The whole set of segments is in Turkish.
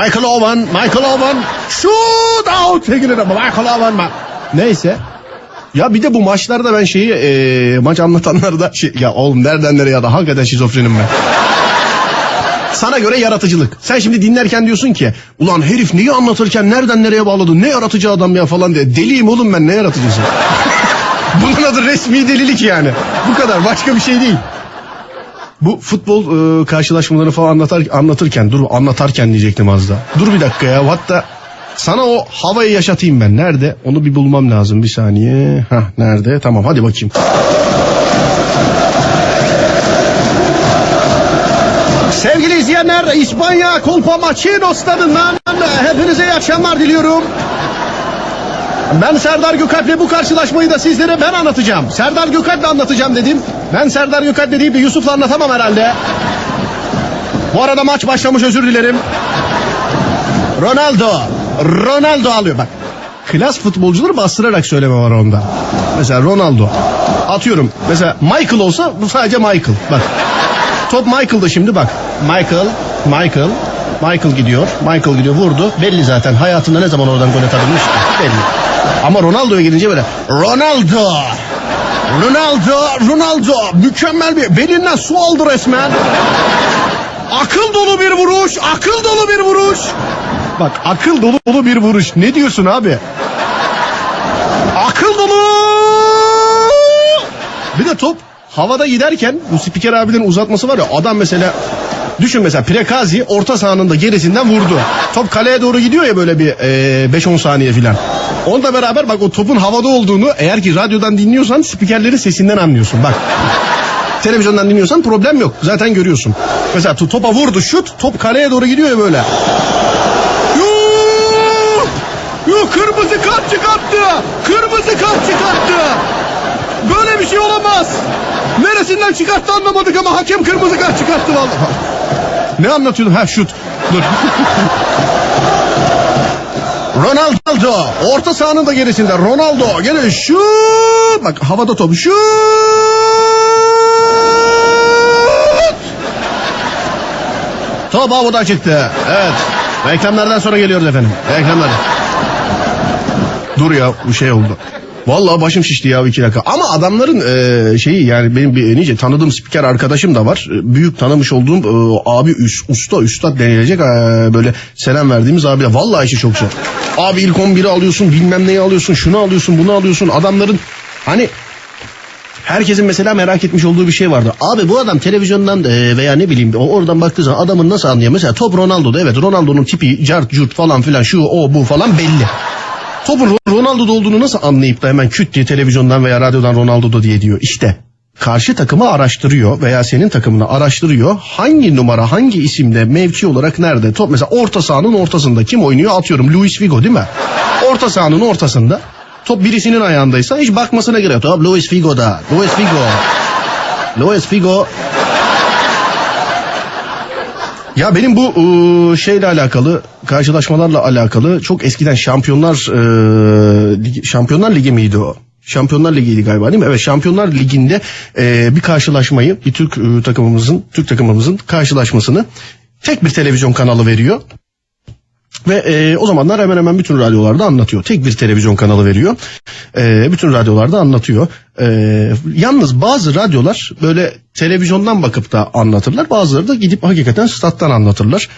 Michael Owen, Michael Owen. Shoot out. Sevgili de Michael Owen. Ma- Neyse. Ya bir de bu maçlarda ben şeyi e, maç anlatanları da şey, ya oğlum nereden nereye da hakikaten şizofrenim ben. Sana göre yaratıcılık. Sen şimdi dinlerken diyorsun ki ulan herif neyi anlatırken nereden nereye bağladı ne yaratıcı adam ya falan diye. Deliyim oğlum ben ne yaratıcısı. Bunun adı resmi delilik yani. Bu kadar başka bir şey değil. Bu futbol e, karşılaşmaları falan anlatar, anlatırken dur anlatarken diyecektim az da. Dur bir dakika ya hatta sana o havayı yaşatayım ben. Nerede? Onu bir bulmam lazım bir saniye. Hah nerede? Tamam hadi bakayım. Sevgili izleyenler İspanya Kolpa Maçino stadından hepinize iyi akşamlar diliyorum. Ben Serdar Gökalp'le bu karşılaşmayı da sizlere ben anlatacağım. Serdar Gökalp'le anlatacağım dedim. Ben Serdar Gökalp deyip de Yusuf'la anlatamam herhalde. Bu arada maç başlamış özür dilerim. Ronaldo. Ronaldo alıyor bak. Klas futbolcuları bastırarak söyleme var onda. Mesela Ronaldo. Atıyorum. Mesela Michael olsa bu sadece Michael. Bak. Top Michael'da şimdi bak. Michael, Michael, Michael gidiyor. Michael gidiyor vurdu. Belli zaten hayatında ne zaman oradan gol atabilmiş belli. Ama Ronaldo'ya gelince böyle Ronaldo. Ronaldo, Ronaldo mükemmel bir belinden su aldı resmen. Akıl dolu bir vuruş, akıl dolu bir vuruş. Bak akıl dolu dolu bir vuruş. Ne diyorsun abi? Akıl dolu. Bir de top havada giderken bu spiker abilerin uzatması var ya adam mesela düşün mesela Prekazi orta sahanın da gerisinden vurdu. Top kaleye doğru gidiyor ya böyle bir e, 5-10 saniye filan. Onunla beraber bak o topun havada olduğunu eğer ki radyodan dinliyorsan spikerlerin sesinden anlıyorsun bak. Televizyondan dinliyorsan problem yok. Zaten görüyorsun. Mesela to- topa vurdu şut top kaleye doğru gidiyor ya böyle. Yuh! Yuh, kırmızı kart çıkarttı. Kırmızı kart çıkarttı. Böyle bir şey olamaz. Neresinden çıkarttı anlamadık ama hakem kırmızı kart çıkarttı vallahi. Ne anlatıyordum? Ha şut. Dur. Ronaldo orta sahanın da gerisinde. Ronaldo gene şut. Bak havada top. Şut. Top havada çıktı. Evet. Reklamlardan sonra geliyoruz efendim. Reklamlar. Dur ya bu şey oldu. Vallahi başım şişti ya iki dakika. Ama adamların e, şeyi yani benim bir nice tanıdığım spiker arkadaşım da var. Büyük tanımış olduğum e, abi üst, usta üstad denilecek e, böyle selam verdiğimiz abi. Vallahi işi çok zor. Abi ilk 11'i alıyorsun bilmem neyi alıyorsun şunu alıyorsun bunu alıyorsun. Adamların hani Herkesin mesela merak etmiş olduğu bir şey vardı. Abi bu adam televizyondan e, veya ne bileyim oradan baktığı zaman adamın nasıl anlıyor? Mesela top Ronaldo'da evet Ronaldo'nun tipi cart curt falan filan şu o bu falan belli. Topun Ronaldo'da olduğunu nasıl anlayıp da hemen küt diye televizyondan veya radyodan Ronaldo'da diye diyor. İşte karşı takımı araştırıyor veya senin takımını araştırıyor. Hangi numara hangi isimde mevki olarak nerede? Top mesela orta sahanın ortasında kim oynuyor atıyorum Luis Figo değil mi? Orta sahanın ortasında. Top birisinin ayağındaysa hiç bakmasına gerek yok. Luis Figo'da. Luis Figo. Luis Figo ya benim bu ıı, şeyle alakalı karşılaşmalarla alakalı çok eskiden Şampiyonlar ıı, Ligi, Şampiyonlar Ligi miydi o? Şampiyonlar Ligi'ydi galiba değil mi? Evet Şampiyonlar Ligi'nde e, bir karşılaşmayı bir Türk ıı, takımımızın Türk takımımızın karşılaşmasını tek bir televizyon kanalı veriyor. Ve e, o zamanlar hemen hemen bütün radyolarda anlatıyor. Tek bir televizyon kanalı veriyor. E, bütün radyolarda anlatıyor. E, yalnız bazı radyolar böyle televizyondan bakıp da anlatırlar. Bazıları da gidip hakikaten stat'tan anlatırlar.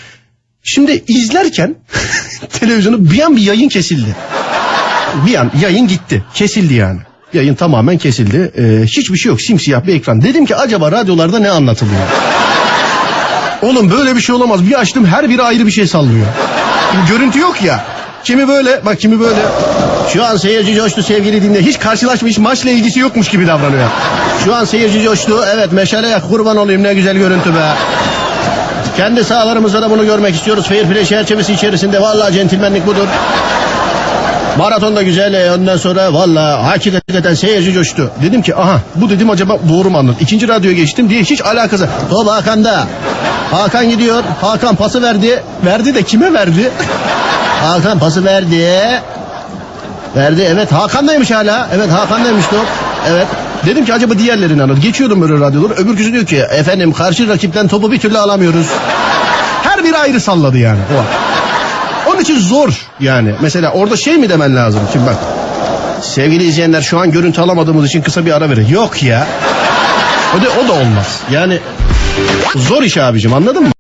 Şimdi izlerken televizyonu bir an bir yayın kesildi. Bir an yayın gitti. Kesildi yani. Yayın tamamen kesildi. E, hiçbir şey yok. Simsiyah bir ekran. Dedim ki acaba radyolarda ne anlatılıyor? Oğlum böyle bir şey olamaz. Bir açtım her biri ayrı bir şey sallıyor. Görüntü yok ya. Kimi böyle bak kimi böyle. Şu an seyirci coştu sevgili dinle. Hiç karşılaşmış maçla ilgisi yokmuş gibi davranıyor. Şu an seyirci coştu. Evet meşale yak kurban olayım ne güzel görüntü be. Kendi sahalarımızda da bunu görmek istiyoruz. Fair play çerçevesi içerisinde. Vallahi centilmenlik budur. Maraton da güzel. e, Ondan sonra valla hakikaten seyirci coştu. Dedim ki aha bu dedim acaba doğru mu anladım. İkinci radyoya geçtim diye hiç alakası. Top Hakan'da. Hakan gidiyor. Hakan pası verdi. Verdi de kime verdi? Hakan pası verdi. Verdi evet Hakan'daymış hala. Evet Hakan'daymış top. Evet. Dedim ki acaba diğerlerini anladı. Geçiyordum böyle radyoları. Öbürküsü diyor ki efendim karşı rakipten topu bir türlü alamıyoruz. Her biri ayrı salladı yani. O. Onun için zor yani. Mesela orada şey mi demen lazım? Şimdi bak. Sevgili izleyenler şu an görüntü alamadığımız için kısa bir ara verin. Yok ya. O da, o da olmaz. Yani zor iş abicim anladın mı?